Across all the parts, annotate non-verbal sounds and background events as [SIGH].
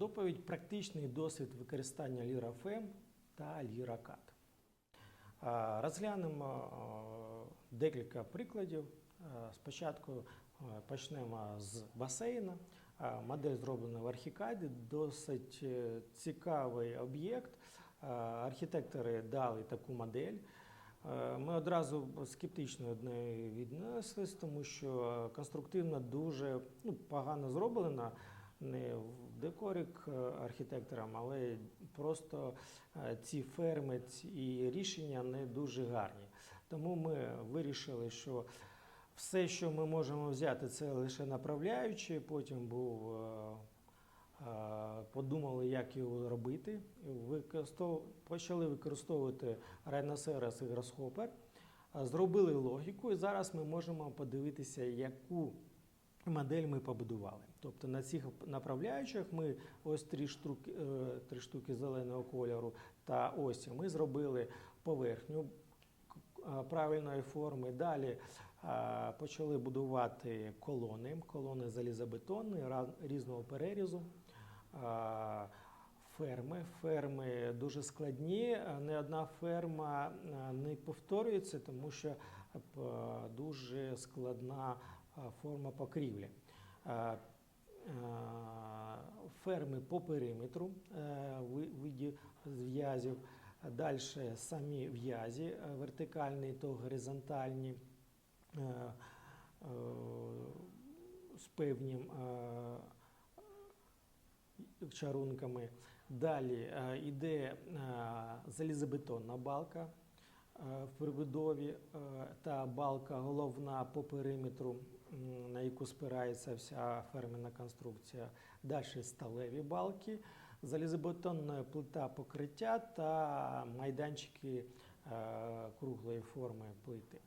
Доповідь практичний досвід використання LIRA-FEM та LIRA-CAD. Е, Розглянемо декілька прикладів. Спочатку почнемо з басейна. Модель зроблена в Архікаді, досить е, цікавий об'єкт. Архітектори дали таку модель. Ми одразу скептично до неї віднеслись, тому що конструктивно дуже ну, погано зроблена. Не в декорі к архітекторам, але просто е, ці ферми і рішення не дуже гарні. Тому ми вирішили, що все, що ми можемо взяти, це лише направляючі. Потім був е, е, подумали, як його робити. Використов... Почали використовувати Rhinoceros і е, зробили логіку, і зараз ми можемо подивитися, яку модель ми побудували. Тобто на цих направляючих ми ось три штуки, е, три штуки зеленого кольору та осі ми зробили поверхню е, правильної форми. Далі е, почали будувати колони, колони залізобетонні, різного перерізу. Ферми. Ферми дуже складні. Не одна ферма не повторюється, тому що дуже складна форма покрівлі. Е, е, Ферми по периметру е, ви- в'язів. Далі самі в'язі вертикальні то горизонтальні з певним чарунками. Далі йде залізобетонна балка в прибудові е, та балка головна по периметру, на яку спирається вся фермерна конструкція. Далі сталеві балки, залізобетонна плита покриття та майданчики е, круглої форми плити.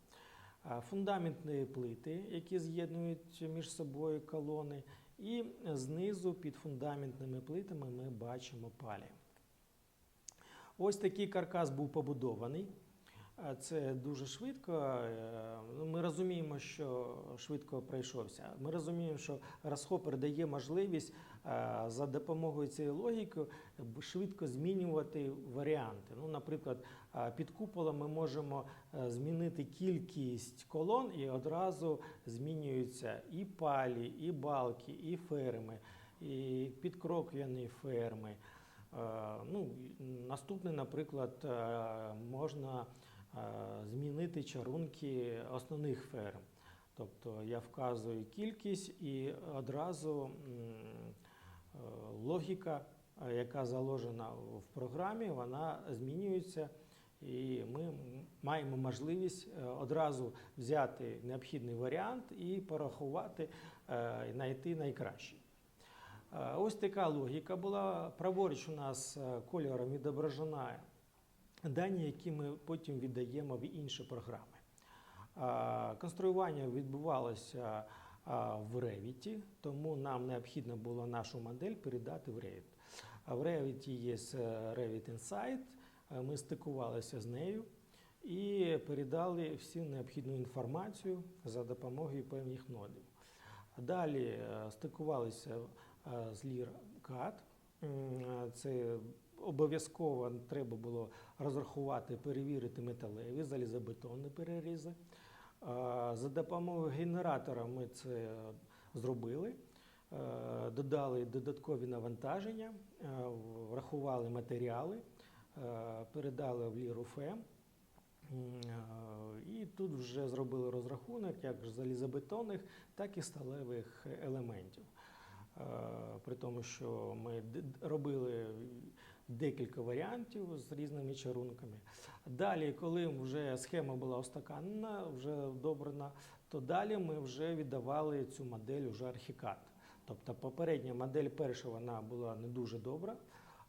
Е, Фундаментні плити, які з'єднують між собою колони, і знизу під фундаментними плитами ми бачимо палі. Ось такий каркас був побудований. Це дуже швидко. Е, ну, Ми розуміємо, що швидко пройшовся. Ми розуміємо, що розхопер дає можливість е, за допомогою цієї логіки швидко змінювати варіанти. Ну, наприклад, е, під куполом ми можемо змінити кількість колон і одразу змінюються і палі, і балки, і ферми, і підкроквяні ферми. Ну, наступний, наприклад, можна змінити чарунки основних ферм. Тобто я вказую кількість і одразу е, логіка, е, яка заложена в програмі, вона змінюється. І ми маємо можливість е, одразу взяти необхідний варіант і порахувати, е, знайти найкращий. Е, Ось така логіка була. Праворуч у нас е, кольором відображена дані, які ми потім віддаємо в інші програми. Конструювання відбувалося в Revit, тому нам необхідно було нашу модель передати в Revit. В Revit є е, Revit Insight, е, ми стикувалися з нею і передали всю необхідну інформацію за допомогою певних нодів. Далі е, стикувалися з LIRCAD. М, Це обов'язково треба було розрахувати, перевірити металеві, залізобетонні перерізи. За допомогою генератора ми це зробили. Додали додаткові навантаження, врахували матеріали, передали в LIRUFM. М, е, І тут вже зробили розрахунок як залізобетонних, так і сталевих елементів. При тому, що ми робили декілька варіантів з різними чарунками. Далі, коли вже схема була остаканена, вже одобрена, то далі ми вже віддавали цю модель уже архікад. Тобто попередня модель перша вона була не дуже добра.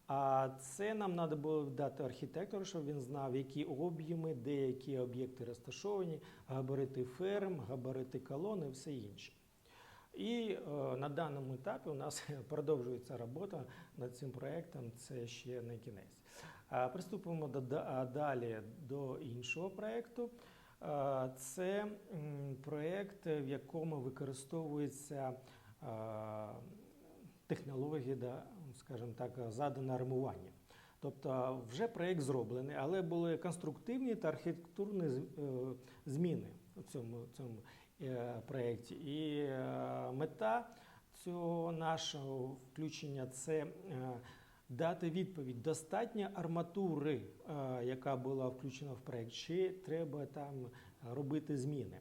А це нам треба було дати архітектору, щоб він знав, які об'єми, де які об'єкти розташовані, габарити ферм, габарити колон і все інше. І е, на даному етапі у нас [LAUGHS] продовжується робота над цим проєктом, це ще не кінець. Приступимо до, да- далі до іншого проєкту. Це проєкт, в якому використовується технології, да, скажімо так, задане армування. Тобто вже проєкт зроблений, але були конструктивні та архітектурні е, зміни у цьому, цьому проєкті. І е, мета цього нашого включення це е, дати відповідь, достатньо арматури, е, яка була включена в проєкт, чи треба там робити зміни.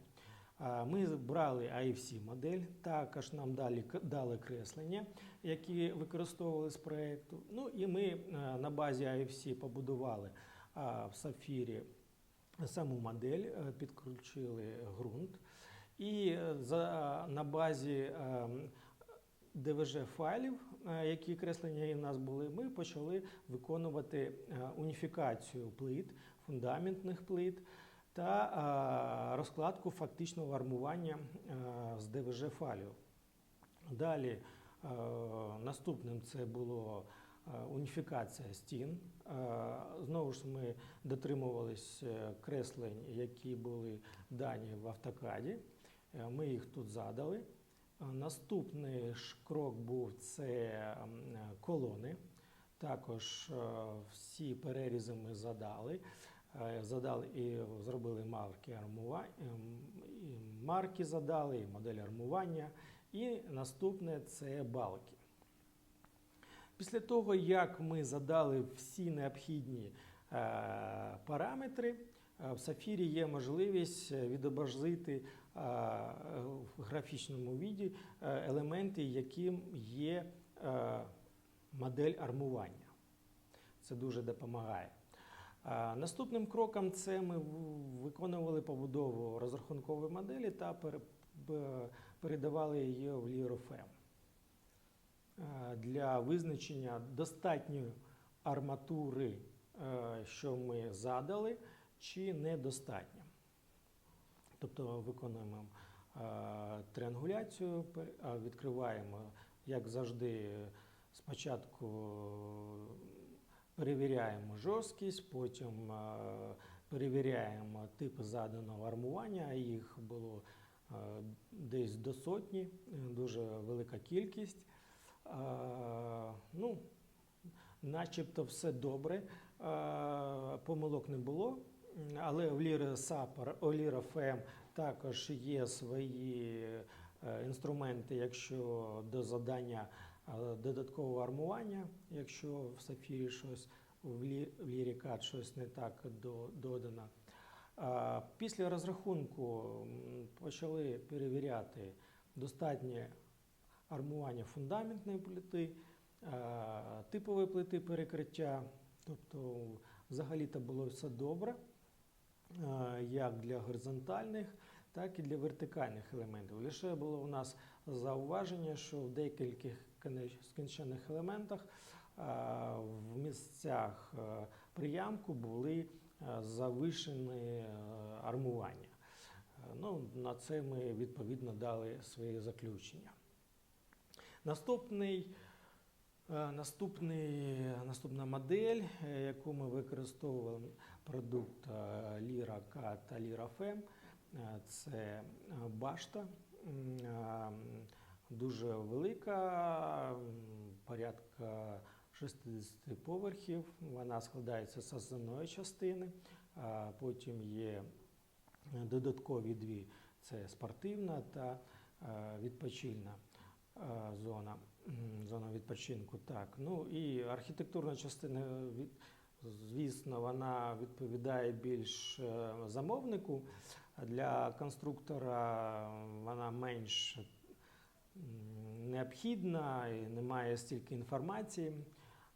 Ми брали AFC модель, також нам дали, дали креслення, які використовували з проєкту. Ну і ми е, на базі AFC побудували в Сафірі саму модель, е, підключили ґрунт. І е, за, на базі е, ДВЖ файлів, е, які креслення в нас були, ми почали виконувати уніфікацію плит, фундаментних плит та розкладку фактичного армування з ДВЖ файлів. Далі наступним це було уніфікація стін. Знову ж ми дотримувались е, креслень, які були дані в автокаді. Е, Ми їх тут задали. Е, Наступний крок був це колони. Також е, всі перерізи ми задали. Задали і зробили марки армування, марки задали, і модель армування. І наступне це балки. Після того, як ми задали всі необхідні параметри, в Сафірі є можливість відобразити в графічному віді е, елементи, яким є е, модель армування. Це дуже допомагає. Наступним кроком це ми виконували побудову розрахункової моделі та передавали її в LIROFM Е, для визначення достатньої арматури, що ми задали, чи недостатньо. Тобто виконуємо е, тріангуляцію, відкриваємо, як завжди, спочатку перевіряємо жорсткість, потім е, перевіряємо типи заданого армування. Їх було е, десь до сотні, дуже велика кількість. Ну, начебто все добре, помилок не було. Але в Ліра Сапар, у Ліра ФМ також є свої е, інструменти, якщо до задання е, додаткового армування, якщо в Сафірі щось в Лі- в Лірікат щось не так до- додано. Після розрахунку почали перевіряти достатнє армування фундаментної плити, е, типової плити перекриття. Тобто, взагалі-то було все добре, як для горизонтальних, так і для вертикальних елементів. Лише було у нас зауваження, що в деяких скінчених елементах е, в місцях е, приямку були е, завишені е, армування. Е, Ну, на це ми відповідно дали свої заключення. Наступний, е, наступний, наступна модель, е, яку ми використовували, продукт е, Lira K та FM, е, це е, башта. Е, Дуже велика, порядка 60 поверхів. Вона складається з основної частини, потім є е, додаткові дві це спортивна та е, відпочильна е, зона, зона відпочинку. Так. Ну і архітектурна частина, звісно, вона відповідає більш е, замовнику. Для конструктора вона менш необхідна і немає стільки інформації.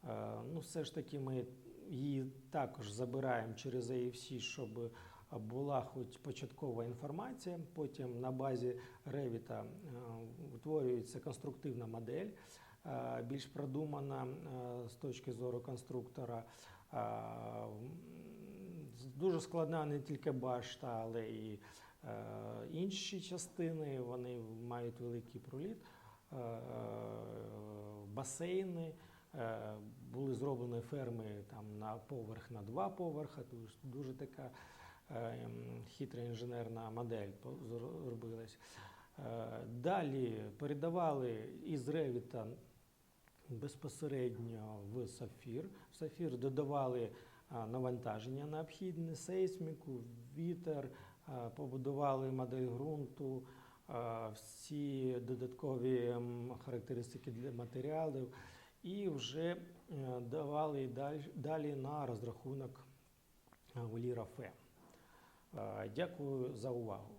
Е, Ну, все ж таки, ми її також забираємо через AFC, щоб була хоч початкова інформація. Потім на базі е, утворюється конструктивна модель, е, більш продумана е, з точки зору конструктора. Е, Дуже складна не тільки башта, але і інші частини. Вони мають великий проліт, басейни. Були зроблені ферми там на поверх на два поверха. Дуже, така хитра інженерна модель зробилась. Е, Далі передавали із Ревіта безпосередньо в сапфір. В сапфір додавали навантаження необхідне, сейсміку, вітер, побудували модель ґрунту, всі додаткові характеристики для матеріалів і вже е, давали далі, на розрахунок е, в Лірафе. Е, Дякую за увагу.